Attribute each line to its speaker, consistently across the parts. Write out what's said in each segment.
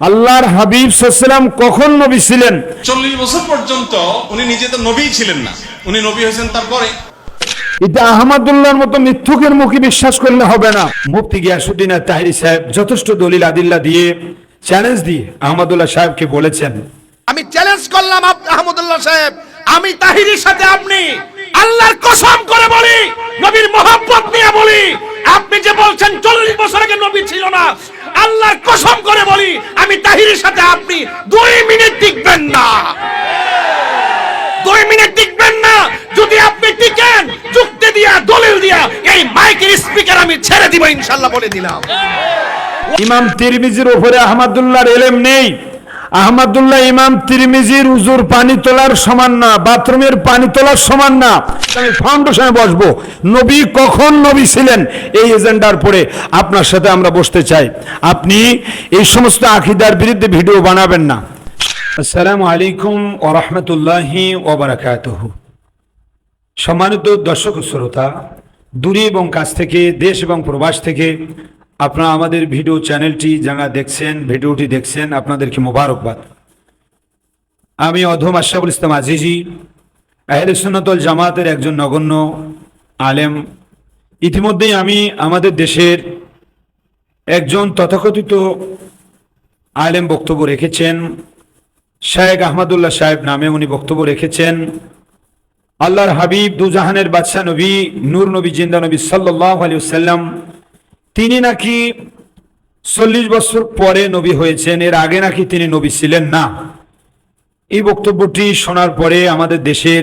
Speaker 1: আল্লাহর হাবিব সাল্লাম কখন নবী ছিলেন?
Speaker 2: চল্লিশ বছর পর্যন্ত উনি নিজে তো নবী ছিলেন না। উনি নবী হয়েছেন তারপরে।
Speaker 1: এটা আহমদুল্লাহর মতো মিথ্যুকের মুখে বিশ্বাস করলে হবে না। মুফতি গিয়াসুদ্দিন তাহিরি সাহেব যথেষ্ট দলিল আদিল্লা দিয়ে চ্যালেঞ্জ দিয়ে আহমদুল্লাহ সাহেবকে বলেছেন
Speaker 3: আমি চ্যালেঞ্জ করলাম আপ- আহমদুল্লাহ সাহেব। আমি তাহিরির সাথে আপনি আল্লাহর কসম করে বলি নবীর মহব্বত নিয়ে বলি। আপনি যে বলছেন চল্লিশ বছর আগে নবী ছিল না আল্লাহর কসম করে বলি, আমি তাহিরের সাথে আপনি দুই মিনিট টিকবেন না। দুই মিনিট টিকবেন না, যদি আপনি টিকেন, যুক্তি দিয়া, দলিল দিয়া, এই মাইকের স্পিকার আমি ছেড়ে দিব, ইনশাল্লাহ বলে দিলাম।
Speaker 1: ইমাম তিরমিজির উপরে আহমদুল্লাহর এলেম নেই। আহমদুল্লাহ ইমাম তিরমিজির উজুর পানি তোলার সমান না, বাথরুমের পানি তোলার সমান না। আমি ফাউন্ডেশনে বসবো। নবী কখন নবী ছিলেন? এই এজেন্ডার পরে আপনার সাথে আমরা বসতে চাই। আপনি এই সমস্ত আকিদার বিরুদ্ধে ভিডিও বানাবেন না। আসসালামু আলাইকুম ও রহমতুল্লাহি সম্মানিত দর্শক শ্রোতা, দূরে এবং কাছ থেকে, দেশ এবং প্রবাস থেকে আপনারা আমাদের ভিডিও চ্যানেলটি যারা দেখছেন, ভিডিওটি দেখছেন, আপনাদেরকে মোবারকবাদ। আমি অধম আশরাফুল ইসলাম আজিজি, আহলে সুন্নতল জামাতের একজন নগণ্য আলেম। ইতিমধ্যেই আমি আমাদের দেশের একজন তথাকথিত আলেম বক্তব্য রেখেছেন। শায়েক আহমদুল্লাহ সাহেব নামে উনি বক্তব্য রেখেছেন। আল্লাহর হাবিব দুজাহানের বাদশাহ নবী, নূর নবী, জিন্দা নবী সাল্লাহ আলী সাল্লাম তিনি নাকি চল্লিশ বছর পরে নবী হয়েছেন, এর আগে নাকি তিনি নবী ছিলেন না। এই বক্তব্যটি শোনার পরে আমাদের দেশের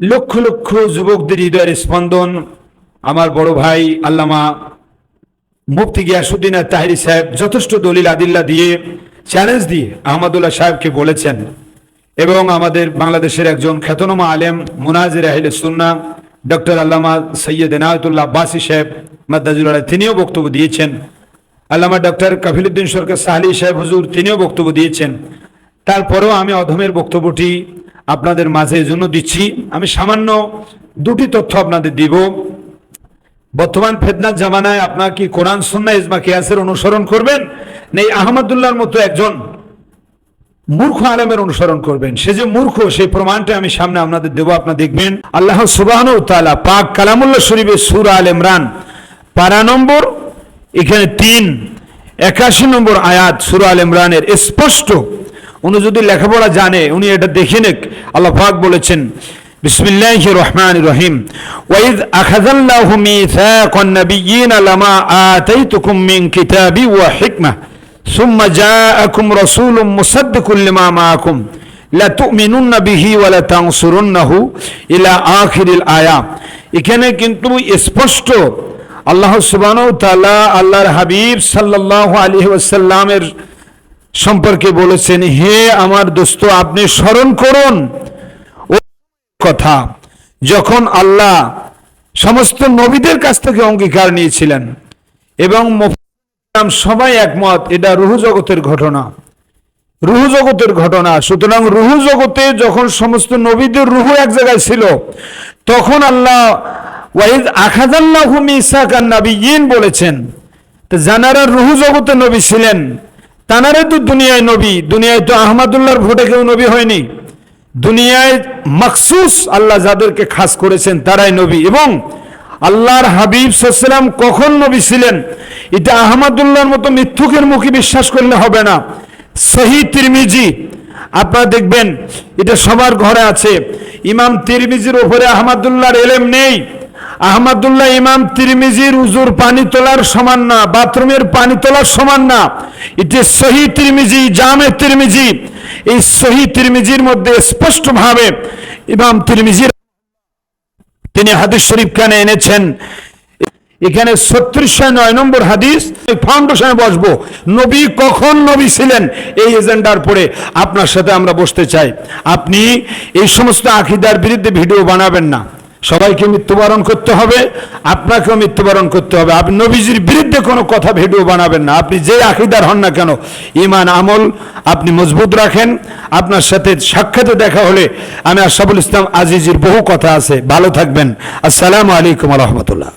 Speaker 1: লক্ষ লক্ষ যুবকদের হৃদয়ের স্পন্দন। আমার বড় ভাই আল্লামা মুফতি গিয়াসুদ্দিন আর তাহিরি সাহেব যথেষ্ট দলিল আদিল্লা দিয়ে চ্যালেঞ্জ দিয়ে আহমদুল্লাহ সাহেবকে বলেছেন। এবং আমাদের বাংলাদেশের একজন খ্যাতনামা আলেম, মুনাজির আহিল সুন্না ডক্টর আল্লামা সৈয়দ এনায়তুল্লাহ আব্বাসী সাহেব মাদ্দাজুল আলাই তিনিও বক্তব্য দিয়েছেন। আল্লামা ডক্টর কফিলুদ্দিন সরকার সাহালি সাহেব হুজুর, তিনিও বক্তব্য দিয়েছেন। তারপরেও আমি অধমের বক্তব্যটি আপনাদের মাঝে জন্য দিচ্ছি। আমি সামান্য দুটি তথ্য আপনাদের দিব। বর্তমান ফেতনার জামানায় আপনার কি কোরআন সুন্না ইজমা, কিয়াসের অনুসরণ করবেন? নেই আহমদুল্লাহর মতো একজন মূর্খ আলমের অনুসরণ করবেন? সে যে মূর্খ, সেই প্রমাণটা আমি সামনে আপনাদের দেবো, আপনারা দেখবেন। আল্লাহ সুবাহ পাক কালামুল্লাহ শরীফের সুর আল ইমরান পারা নম্বর, এখানে তিন। একাশি নম্বর আয়াত সুরাল ইমরানের স্পষ্ট। উনি যদি লেখাপড়া জানে, উনি এটা দেখে নেক। আল্লাহ বলেছেন বিসমিল্লাহ রহমান রহিম। ওয়াইদ আখাজাল্লাহু মিসাকান নাবিয়িন লামা আতাইতুকুম মিন কিতাবি ওয়া হিকমা। সুম্মা জাআকুম রাসূলুম মুসাদ্দিকুল লিমা মাআকুম। লা তুমিনুন্না বিহি ওয়া লা তানসুরুন্নাহু ইলা আখিরিল আয়া। এখানে কিন্তু স্পষ্ট আল্লাহ সুবহানাহু ওয়া তাআলা আল্লাহর হাবিব সাল্লাল্লাহু আলাইহি ওয়াসাল্লামের সম্পর্কে বলেছেন, হে আমার দোস্ত, আপনি স্মরণ করুন কথা যখন আল্লাহ সমস্ত নবীদের কাছ থেকে অঙ্গীকার নিয়েছিলেন এবং সবাই একমত, এটা রুহ জগতের ঘটনা। রুহ জগতের ঘটনা। সুতরাং রুহু জগতে যখন সমস্ত নবীদের রুহ এক জায়গায় ছিল, তখন আল্লাহ ওয়াইদ আখাদাল্লাহু মিসাকান নাবিয়িন বলেছেন, তো যারা রুহ জগতে নবী ছিলেন, তানারে তো দুনিয়ায় নবী, দুনিয়ায় তো আহমদুল্লাহর ভোটে কেউ নবী হয়নি। দুনিয়ায় মখসুস আল্লাহ যাদেরকে খাস করেছেন, তারাই নবী এবং আল্লাহর হাবিব সাল্লাম কখন নবী ছিলেন, এটা আহমদুল্লাহর মতো মিথ্যুকের মুখে বিশ্বাস করলে হবে না। সহি তিরমিজি, আপনারা দেখবেন, এটা সবার ঘরে আছে। ইমাম তিরমিজির উপরে আহমদুল্লাহর এলেম নেই। আহমদুল্লাহ ইমাম তিরমিজির উজুর পানি তোলার সমান না, বাথরুমের পানি তোলার সমান না। এটি সহি তিরমিজি, জামে তিরমিজি। এই সহি তিরমিজির মধ্যে স্পষ্টভাবে ইমাম তিরমিজির তিনি হাদিস শরীফ খানে এনেছেন। এখানে ছত্রিশশো নয় নম্বর হাদিস ফাউন্ডেশনে বসবো। নবী কখন নবী ছিলেন? এই এজেন্ডার পরে আপনার সাথে আমরা বসতে চাই। আপনি এই সমস্ত আকিদার বিরুদ্ধে ভিডিও বানাবেন না। সবাইকে মৃত্যুবরণ করতে হবে, আপনাকেও মৃত্যুবরণ করতে হবে। আপনি নবীজির বিরুদ্ধে কোনো কথা, ভিডিও বানাবেন না। আপনি যে আকিদার হন না কেন ইমান আমল আপনি মজবুত রাখেন। আপনার সাথে সাক্ষাতে দেখা হলে আমি আশাফুল ইসলাম আজিজির বহু কথা আছে। ভালো থাকবেন। আসসালামু আলাইকুম রহমতুল্লাহ।